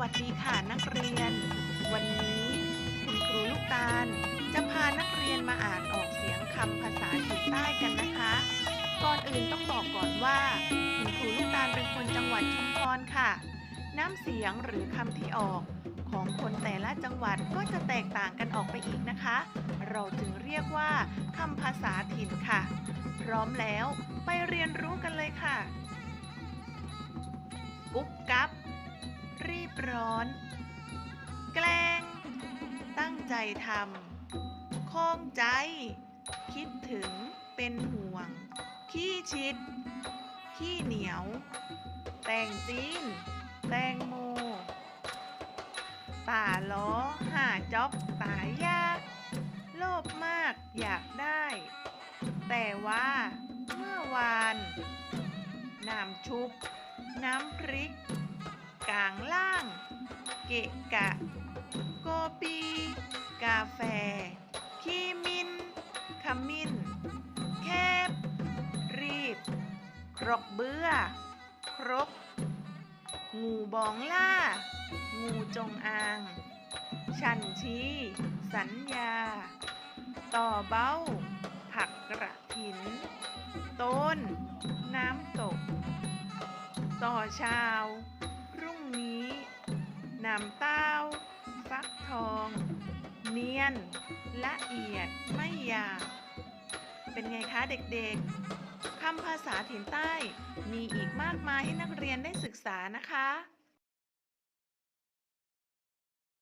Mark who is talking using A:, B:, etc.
A: วัสดีค่ะนักเรียน วันนี้คุณครูลูกตาล จะพานักเรียนมาอ่านออกเสียงคำภาษาถิ่นใต้กันนะคะ ก่อนอื่นต้องบอกก่อนว่า คุณครูลูกตาลเป็นคนจังหวัดชุมพรค่ะ น้ำเสียงหรือคำที่ออก ของคนแต่ละจังหวัดก็จะแตกต่างกันออกไปอีกนะคะ เราจึงเรียกว่าคำภาษาถิ่นค่ะ พร้อมแล้วไปเรียนรู้กันเลยค่ะ รีบร้อน แกล้ง ตั้งใจทำคล้องใจ คิดถึง เป็นห่วง ขี้ชิด ขี้เหนียว แต่งจีน แตงโมตาล้อหาจ๊อบตายยาก โลภมากอยากได้ แต่ว่า เมื่อวาน น้ำชุบ น้ำพริก กลางล่าง เกะกะ โกปี กาแฟขีมิน ขมิ้น แคบ รีบ ครกเบื้อ ครก งูบองล่า งูจงอาง ชันชี สัญญา ต่อเบ้า ผักกระถิน ต้น น้ำตก ต่อชาว น้ำเต้า ฟักทอง เนียน ละเอียดไม่หยาบเป็นไงคะเด็กๆคำภาษาถิ่นใต้ มีอีกมากมายให้นักเรียนได้ศึกษานะคะ